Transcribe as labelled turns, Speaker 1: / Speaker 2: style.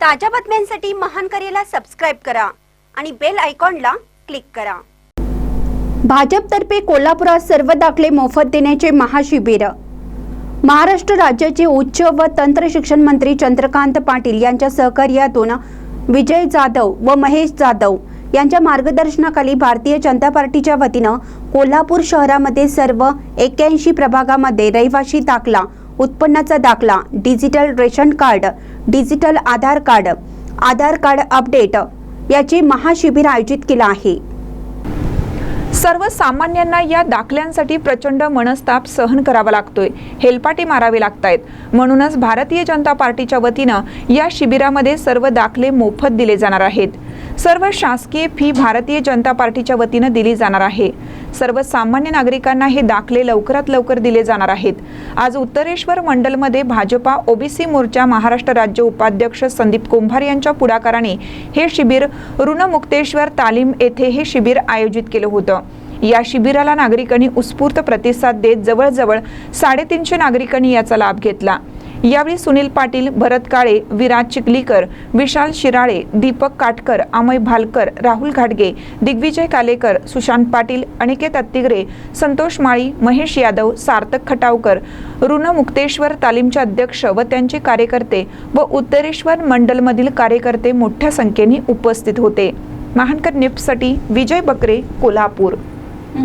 Speaker 1: ताज्या बातम्यांसाठी महान करेला सबस्क्राईब करा आणि बेल आयकॉनला क्लिक करा. भाजपतर्फे कोल्हापुरात सर्व दाखले मोफत देण्याचे महाशिबिर. महाराष्ट्र राज्याचे उच्च व तंत्र शिक्षण मंत्री चंद्रकांत पाटील यांच्या सहकार्यातून विजय जाधव व महेश जाधव यांच्या मार्गदर्शनाखाली भारतीय जनता पार्टीच्या वतीनं कोल्हापूर शहरामध्ये सर्व एक्क्याऐंशी प्रभागामध्ये रहिवाशी दाखला उत्पन्नाचा दाखला digital ration card digital Aadhaar card Aadhaar card update याचे महाशिबिर आयोजित केलं आहे.
Speaker 2: सर्वसामान्यांना या दाखल्यांसाठी प्रचंड मनस्ताप सहन करावा लागतोय हेलपाटे मारावे लागतायत. म्हणूनच भारतीय जनता पार्टीच्या वतीनं या शिबिरामध्ये सर्व दाखले मोफत दिले जाणार आहेत. सर्व शासकीय फी भारतीय जनता पार्टीच्या वतीनं दिली जाणार आहे. सर्वसामान्य नागरिकांना हे दाखले लवकरात लवकर दिले जाणार आहेत. आज उत्तरेश्वर मंडलमध्ये भाजपा ओबीसी मोर्चा महाराष्ट्र राज्य उपाध्यक्ष संदीप कुंभार यांच्या पुढाकाराने हे शिबिर ऋणमुक्तेश्वर तालीम येथे हे शिबिर आयोजित केलं होतं. या शिबिराला नागरिकांनी उत्स्फूर्त प्रतिसाद देत जवळजवळ साडेतीनशे नागरिकांनी याचा लाभ घेतला. यावेळी सुनील पाटील भरत काळे विराज चिखलीकर विशाल शिराळे दीपक काटकर अमय भालकर राहुल घाटगे दिग्विजय कालेकर सुशांत पाटील अनिकेत अत्तिगरे संतोष माळी महेश यादव सार्थक खटावकर ऋण मुक्तेश्वर तालीमचे अध्यक्ष व त्यांचे कार्यकर्ते व उत्तरेश्वर मंडलमधील कार्यकर्ते मोठ्या संख्येने उपस्थित होते. महानकर निप्ससाठी विजय बकरे कोल्हापूर.